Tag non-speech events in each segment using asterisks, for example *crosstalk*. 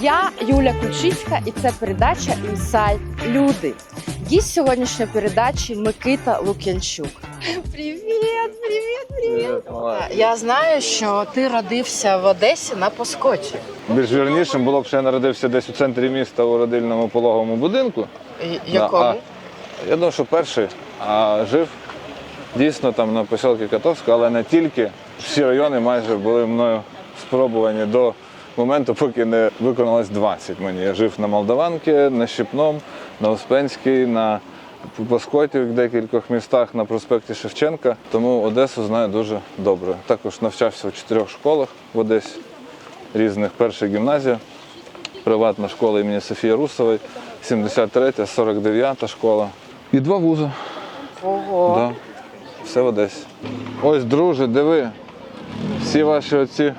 Я Юля Ключицька і це передача Інсайт Люди. Гість сьогоднішньої передачі Микита Лук'янчук. Привіт, привіт, привіт. Я знаю, що ти родився в Одесі на Поскочі. Більш вірнішим було б, що я народився десь у центрі міста у родильному пологовому будинку. Да, Якому? а я думав, що перший, а жив дійсно там на посілки Котовська, але не тільки. Всі райони майже були мною спробувані до моменту, поки не виконалось 20 мені. Я жив на Молдаванки, на Щепном, на Успенській, на Поскоті в декількох містах на проспекті Шевченка. Тому Одесу знаю дуже добре. Також навчався у чотирьох школах в Одесі різних. Перша гімназія, приватна школа імені Софії Русової, 73, 49-та школа. І два вузи. Ого. Да. Все в Одесі. Ось, друже, диви. Всі ваші оці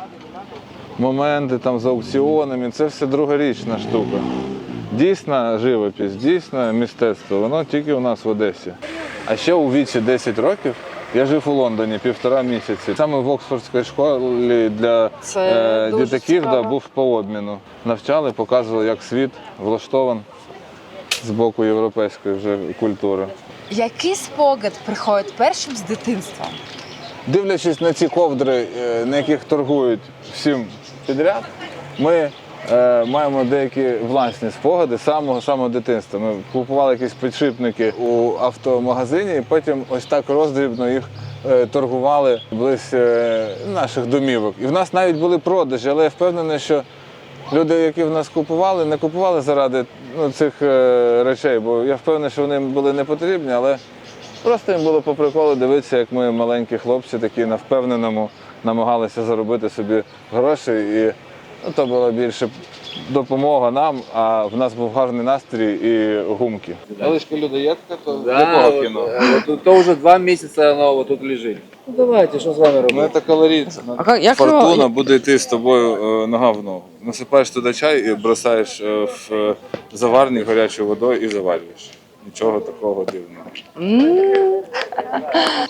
моменти там з аукціонами, це все другорічна штука. Дійсна живопись, дійсне мистецтво, воно тільки у нас в Одесі. А ще у віці 10 років я жив у Лондоні півтора місяці. Саме в Оксфордській школі для е, дітаків да, був по обміну. Навчали, показували, як світ влаштован з боку європейської вже культури. Який спогад приходить першим з дитинства? Дивлячись на ці ковдри, е, на яких торгують всім підряд, ми е, маємо деякі власні спогади з самого самого дитинства. Ми купували якісь підшипники у автомагазині, і потім ось так роздрібно їх е, торгували близь е, наших домівок. І в нас навіть були продажі, але я впевнений, що люди, які в нас купували, не купували заради ну, цих е, речей, бо я впевнений, що вони були не потрібні, але Просто їм було по приколу дивитися, як ми маленькі хлопці такі на впевненому намагалися заробити собі гроші. І ну, то була більше допомога нам, а в нас був гарний настрій і гумки. Елишка людоєдка, то Да, вот, э, вот то уже два месяца оно вот тут лежит. Ну давайте, что с вами Ну, робити? це. А как- як Фортуна його- буде йти з тобою е, нога в ногу. Насипаєш туди чай і бросаєш е, в е, заварник гарячою водою і заварюєш. Нічого такого дивного. М.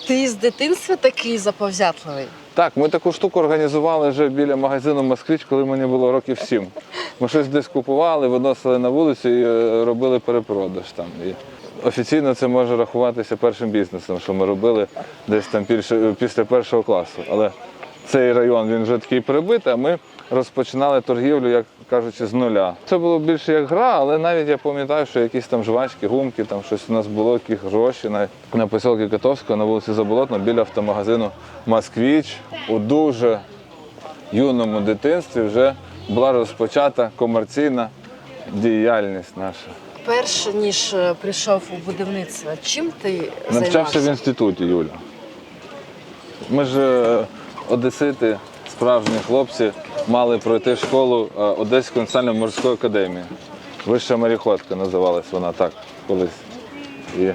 Ти з дитинства такий заповзятливий. Так, ми таку штуку організували вже біля магазину Москвич, коли мені було років сім. Ми щось десь купували, виносили на вулицю і е, робили перепродаж там. І офіційно це може рахуватися першим бізнесом, що ми робили десь там пільше- після першого класу. Але цей район він вже такий прибитий, а ми розпочинали торгівлю, як кажучи, з нуля. Це було більше як гра, але навіть я пам'ятаю, що якісь там жвачки, гумки, там щось у нас було, якісь гроші на, на посілки Котовського на вулиці Заболотна біля автомагазину Москвіч у дуже юному дитинстві вже була розпочата комерційна діяльність наша. Перш ніж е, прийшов у будівництво, чим ти Навчався в інституті, Юля. Ми ж е, одесити, справжні хлопці, мали пройти школу е, Одеської національно-морської академії. Вища моріходка називалась вона так колись. І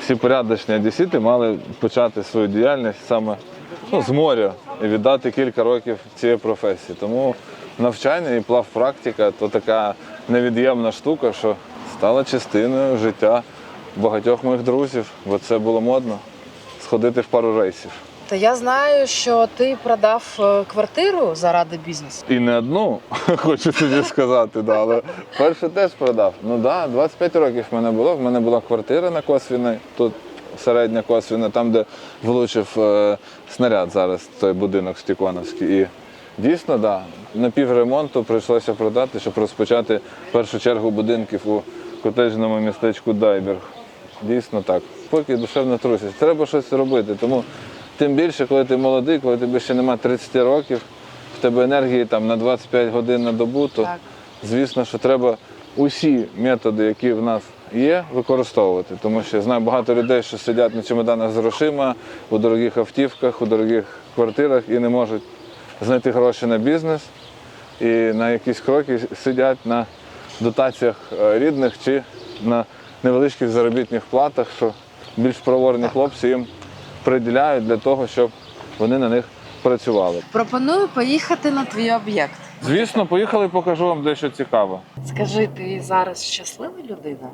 всі порядочні одесити мали почати свою діяльність саме ну, з моря і віддати кілька років цієї професії. Тому навчання і плавпрактика то така невід'ємна штука, що стала частиною життя багатьох моїх друзів, бо це було модно сходити в пару рейсів. Та я знаю, що ти продав е, квартиру заради бізнесу. І не одну, *laughs* хочу тобі сказати, да, але перше теж продав. Ну так, да, 25 років в мене було. В мене була квартира на Косвіної, тут середня Косвіна, там, де влучив е, снаряд зараз, той будинок Стіконовський. І дійсно, да, на півремонту прийшлося продати, щоб розпочати першу чергу будинків у котеджному містечку Дайберг. Дійсно так. Поки душевна трусість. Треба щось робити. Тому тим більше, коли ти молодий, коли тобі ще немає 30 років, в тебе енергії там на 25 годин на добу, то Так. звісно, що треба усі методи, які в нас є, використовувати. Тому що я знаю багато людей, що сидять на чемоданах з грошима, у дорогих автівках, у дорогих квартирах і не можуть знайти гроші на бізнес. І на якісь кроки сидять на дотаціях е, рідних чи на невеличких заробітних платах, що більш проворні хлопці їм приділяють для того, щоб вони на них працювали. Пропоную поїхати на твій об'єкт. Звісно, поїхали, покажу вам дещо цікаве. Скажи, ти зараз щаслива людина?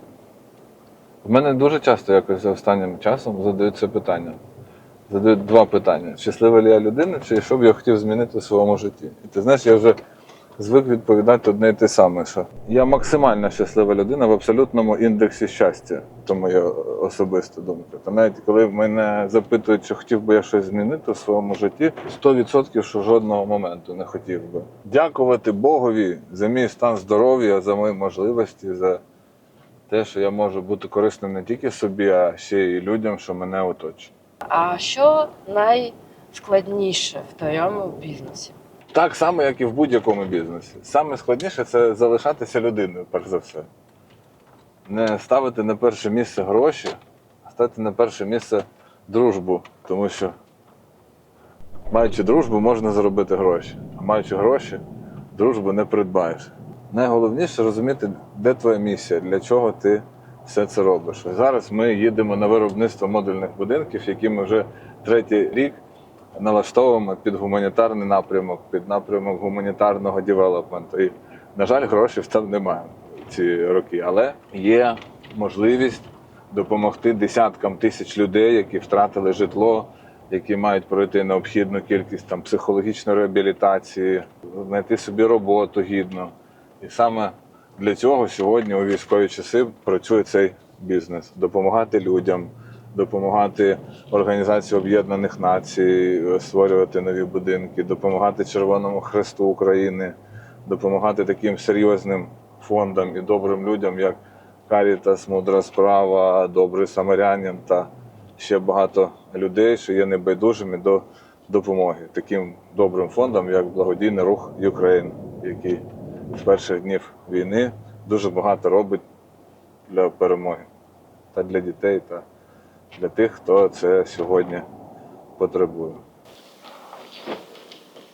В мене дуже часто якось за останнім часом задають це питання. Задають два питання: щаслива ли я людина, чи що б я хотів змінити в своєму житті? І ти знаєш, я вже звик відповідати одне і те саме, що я максимально щаслива людина в абсолютному індексі щастя. То моя особиста думка. Та навіть коли мене запитують, чи хотів би я щось змінити у своєму житті, 100% що жодного моменту не хотів би. Дякувати Богові за мій стан здоров'я, за мої можливості, за те, що я можу бути корисним не тільки собі, а ще й людям, що мене оточують. А що найскладніше в твоєму бізнесі? Так само, як і в будь-якому бізнесі. Саме складніше це залишатися людиною, перш за все. Не ставити на перше місце гроші, а ставити на перше місце дружбу. Тому що, маючи дружбу, можна заробити гроші. А маючи гроші, дружбу не придбаєш. Найголовніше розуміти, де твоя місія, для чого ти все це робиш. Зараз ми їдемо на виробництво модульних будинків, які ми вже третій рік налаштовуємо під гуманітарний напрямок, під напрямок гуманітарного девелопменту. І, на жаль, грошей там немає ці роки, але є можливість допомогти десяткам тисяч людей, які втратили житло, які мають пройти необхідну кількість там психологічної реабілітації, знайти собі роботу гідну. І саме для цього сьогодні у військові часи працює цей бізнес допомагати людям, допомагати Організації Об'єднаних Націй, е, створювати нові будинки, допомагати Червоному Хресту України, допомагати таким серйозним фондам і добрим людям, як Карітас, Мудра справа, Добрий Самарянин та ще багато людей, що є небайдужими до допомоги. Таким добрим фондам, як благодійний рух Юкрейн, який з перших днів війни дуже багато робить для перемоги. Та для дітей, та для тих, хто це сьогодні потребує.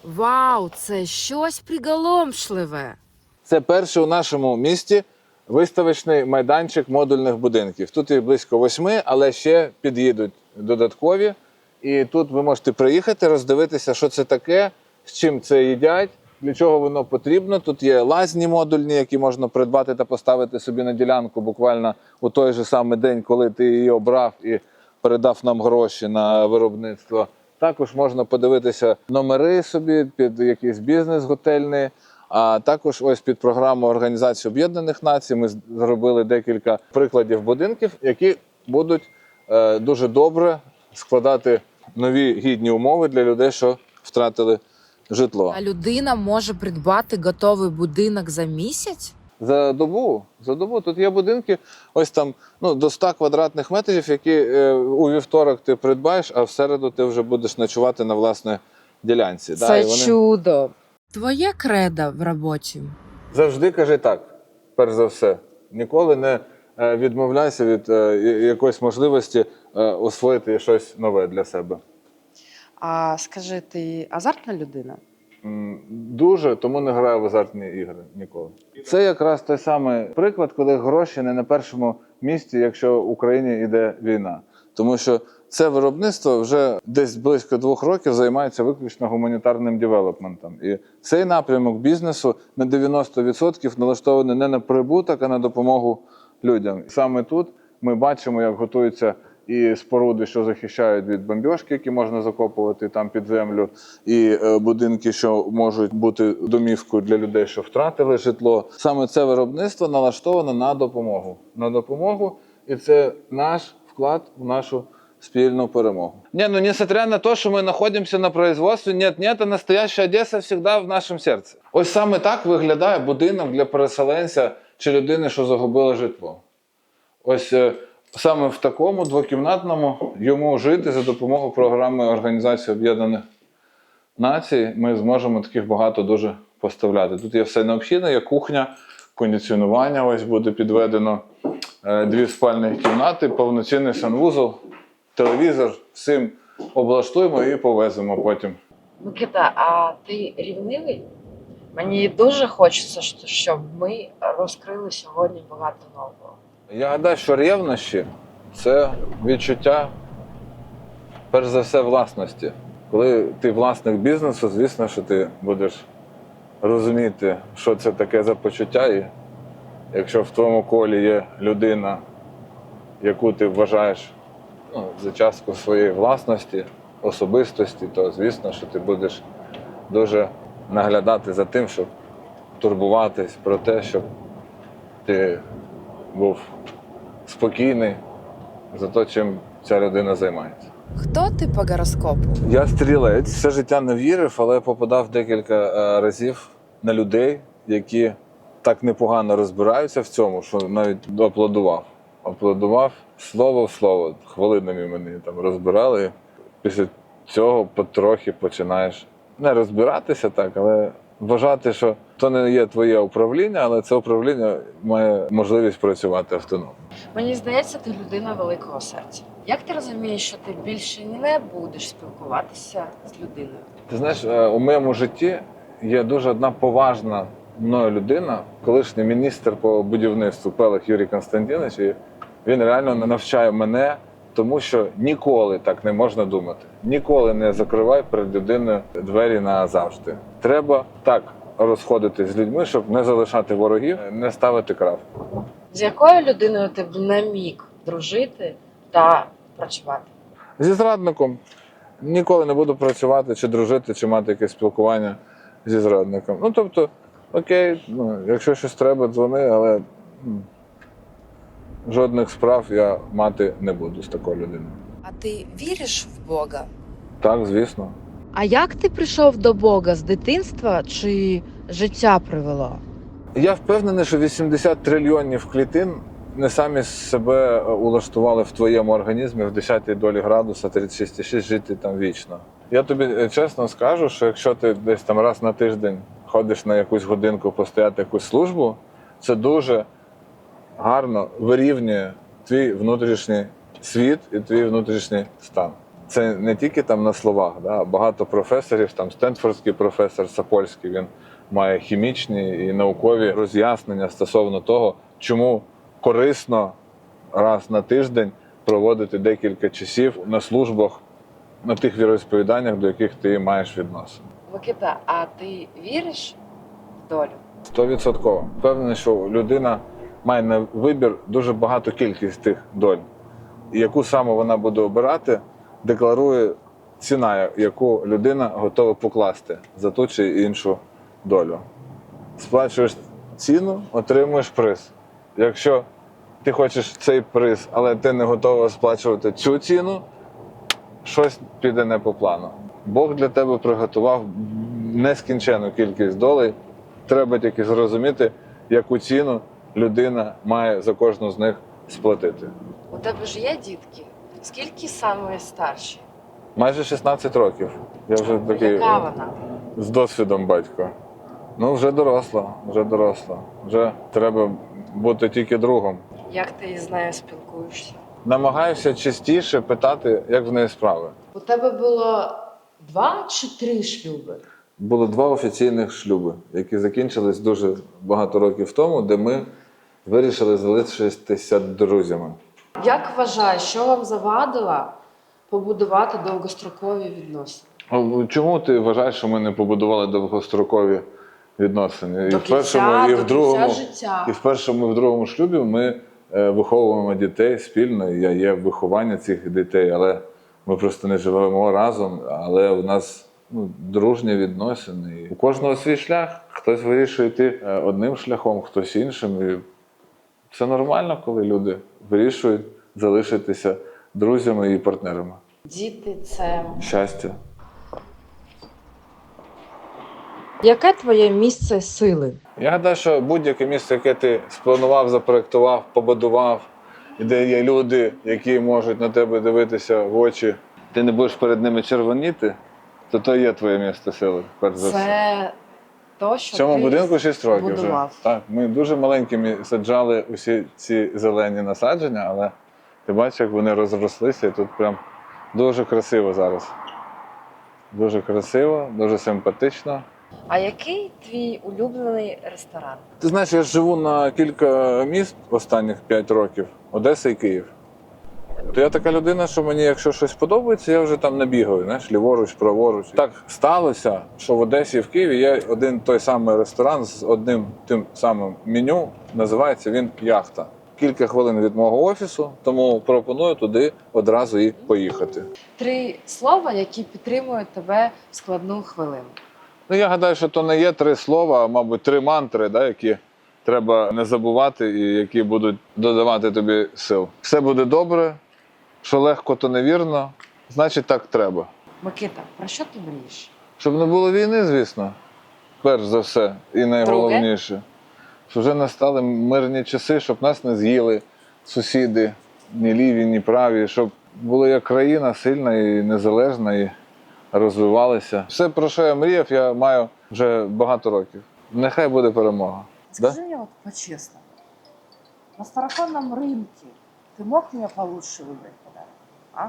Вау, це щось приголомшливе. Це перший у нашому місті виставочний майданчик модульних будинків. Тут їх близько восьми, але ще під'їдуть додаткові. І тут ви можете приїхати, роздивитися, що це таке, з чим це їдять, для чого воно потрібно. Тут є лазні модульні, які можна придбати та поставити собі на ділянку буквально у той же самий день, коли ти її обрав і передав нам гроші на виробництво. Також можна подивитися номери собі під якийсь бізнес готельний. А також ось під програму Організації Об'єднаних Націй ми зробили декілька прикладів будинків, які будуть е, дуже добре складати нові гідні умови для людей, що втратили житло. А людина може придбати готовий будинок за місяць? За добу, за добу тут є будинки, ось там ну, до 100 квадратних метрів, які е, у вівторок ти придбаєш, а в середу ти вже будеш ночувати на власній ділянці. Да, Це і вони- чудо. Твоє кредо в роботі. Завжди кажи так, перш за все. Ніколи не е, відмовляйся від е, якоїсь можливості е, освоїти щось нове для себе. А скажи, ти азартна людина? Дуже, тому не граю в азартні ігри ніколи. Це якраз той самий приклад, коли гроші не на першому місці, якщо в Україні йде війна. Тому що це виробництво вже десь близько двох років займається виключно гуманітарним девелопментом. І цей напрямок бізнесу на 90% налаштований не на прибуток, а на допомогу людям. Саме тут ми бачимо, як готуються і споруди, що захищають від бомбьошки, які можна закопувати там під землю, і е, будинки, що можуть бути домівкою для людей, що втратили житло. Саме це виробництво налаштовано на допомогу. На допомогу, і це наш вклад в нашу спільну перемогу. Не, ну несмотря на те, що ми знаходимося на производстві, нет, нет, а настояща Одеса завжди в нашому серці. Ось саме так виглядає будинок для переселенця чи людини, що загубила житло. Ось е, саме в такому двокімнатному йому жити за допомогою програми Організації Об'єднаних Націй. Ми зможемо таких багато дуже поставляти. Тут є все необхідне, є кухня, кондиціонування ось буде підведено, е, дві спальні кімнати, повноцінний санвузол, телевізор. Всім облаштуємо і повеземо потім. Микита, а ти рівнивий? Мені дуже хочеться, щоб ми розкрили сьогодні багато нового. Я гадаю, що ревнощі це відчуття, перш за все, власності. Коли ти власник бізнесу, звісно, що ти будеш розуміти, що це таке за почуття. І якщо в твоєму колі є людина, яку ти вважаєш ну, за частку своєї власності, особистості, то звісно, що ти будеш дуже наглядати за тим, щоб турбуватись про те, щоб ти був спокійний за те, чим ця людина займається. Хто ти по гороскопу? Я стрілець, все життя не вірив, але попадав декілька е, разів на людей, які так непогано розбираються в цьому, що навіть аплодував. Аплодував слово в слово, хвилинами мені там розбирали. Після цього потрохи починаєш не розбиратися так, але вважати, що то не є твоє управління, але це управління має можливість працювати автономно. Мені здається, ти людина великого серця. Як ти розумієш, що ти більше не будеш спілкуватися з людиною? Ти знаєш, е, у моєму житті є дуже одна поважна мною людина, колишній міністр по будівництву Пелих Юрій Константинович. І він реально навчає мене, тому що ніколи так не можна думати. Ніколи не закривай перед людиною двері назавжди. Треба так розходитись з людьми, щоб не залишати ворогів, не ставити крапку. З якою людиною ти б не міг дружити та працювати? Зі зрадником ніколи не буду працювати, чи дружити, чи мати якесь спілкування зі зрадником. Ну тобто, окей, ну, якщо щось треба, дзвони, але м, жодних справ я мати не буду з такою людиною. А ти віриш в Бога? Так, звісно. А як ти прийшов до Бога з дитинства чи життя привело? Я впевнений, що 80 трильйонів клітин не самі себе е, улаштували в твоєму організмі в 10-й долі градуса 36,6 жити там вічно. Я тобі е, чесно скажу, що якщо ти десь там раз на тиждень ходиш на якусь годинку постояти якусь службу, це дуже гарно вирівнює твій внутрішній світ і твій внутрішній стан. Це не тільки там на словах, да? багато професорів, там Стенфордський професор Сапольський, він має хімічні і наукові роз'яснення стосовно того, чому корисно раз на тиждень проводити декілька часів на службах на тих віросповіданнях, до яких ти маєш відносини. Микита, а ти віриш в долю? Стовідсотково. Впевнений, що людина має на вибір дуже багату кількість тих доль. І яку саме вона буде обирати, декларує ціна, яку людина готова покласти за ту чи іншу долю. Сплачуєш ціну, отримуєш приз. Якщо ти хочеш цей приз, але ти не готова сплачувати цю ціну, щось піде не по плану. Бог для тебе приготував нескінчену кількість долей. Треба тільки зрозуміти, яку ціну людина має за кожну з них сплатити. У тебе ж є дітки? Скільки саме старші? Майже 16 років. Я вже такий Яка вона? з досвідом батько. Ну, вже доросла, вже доросла. Вже треба бути тільки другом. Як ти з нею спілкуєшся? Намагаюся частіше питати, як в неї справи. У тебе було два чи три шлюби? Було два офіційних шлюби, які закінчились дуже багато років тому, де ми вирішили залишитися друзями. Як вважаєш, що вам завадило побудувати довгострокові відносини? А Чому ти вважаєш, що ми не побудували довгострокові відносини? До і в першому, кінця, і в другому, життя. і в першому, і в другому шлюбі ми е, виховуємо дітей спільно. Я є виховання цих дітей, але ми просто не живемо разом. Але у нас ну, дружні відносини. У кожного свій шлях. Хтось вирішує йти е, одним шляхом, хтось іншим. Це нормально, коли люди вирішують залишитися друзями і партнерами. Діти це. Щастя. Яке твоє місце сили? Я гадаю, що будь-яке місце, яке ти спланував, запроектував, побудував, і де є люди, які можуть на тебе дивитися в очі, ти не будеш перед ними червоніти, то то є твоє місце сили, перш за все. Це то, що В цьому ти будинку 6 років вже. будував. Так, ми дуже маленькими саджали усі ці зелені насадження, але ти бачиш, як вони розрослися, і тут прям дуже красиво зараз. Дуже красиво, дуже симпатично. А який твій улюблений ресторан? Ти знаєш, я живу на кілька міст останніх 5 років Одеса і Київ. То я така людина, що мені, якщо щось подобається, я вже там не бігаю, знаєш, ліворуч, праворуч. Так сталося, що в Одесі і в Києві є один той самий ресторан з одним тим самим меню. Називається він Яхта. Кілька хвилин від мого офісу, тому пропоную туди одразу і поїхати. Три слова, які підтримують тебе в складну хвилину. Ну, я гадаю, що то не є три слова, а мабуть, три мантри, да, які треба не забувати і які будуть додавати тобі сил. Все буде добре, що легко, то невірно, значить так треба. Микита, про що ти мрієш? Щоб не було війни, звісно, перш за все, і найголовніше, щоб вже настали мирні часи, щоб нас не з'їли сусіди, ні ліві, ні праві, щоб була як країна сильна і незалежна, і розвивалися. Все, про що я мріяв, я маю вже багато років. Нехай буде перемога. Да? Скажи мне вот по-честному, на староконном рынке ты мог мне получше выбрать подарок? А?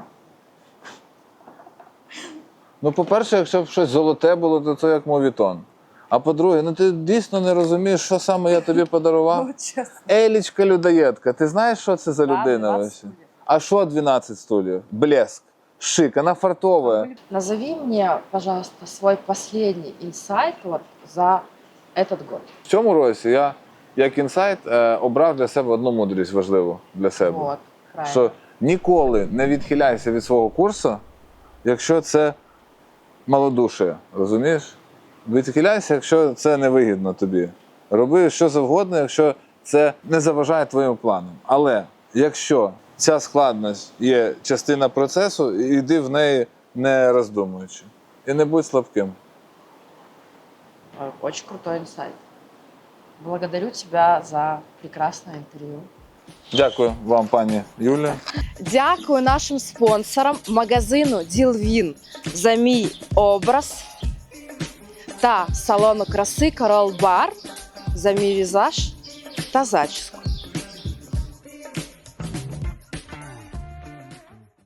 Ну, по-перше, якщо б щось золоте було, то це як мовітон. А по-друге, ну ти дійсно не розумієш, що саме я тобі подарував. *laughs* Ну. Елічка людоєдка, ти знаєш, що це за людина? 12 вообще? стульев. А що 12 стульів? Блеск, шик, вона фартова. Назови мне, пожалуйста, свой последний инсайт вот за этот год. В цьому році я, як інсайт, е, обрав для себе одну мудрість важливу для себе. Вот, правильно. Що ніколи не відхиляйся від свого курсу, якщо це малодушие, розумієш? Відхиляйся, якщо це невигідно тобі. Роби що завгодно, якщо це не заважає твоїм планам. Але якщо ця складність є частина процесу, йди в неї не роздумуючи. І не будь слабким. Ой, Очень крутой инсайт. Благодарю тебя за прекрасное интервью. Дякую вам, пані Юля. Дякую нашим спонсорам магазину Ділвін за мій образ та салону краси Корол Бар за мій візаж та зачіску.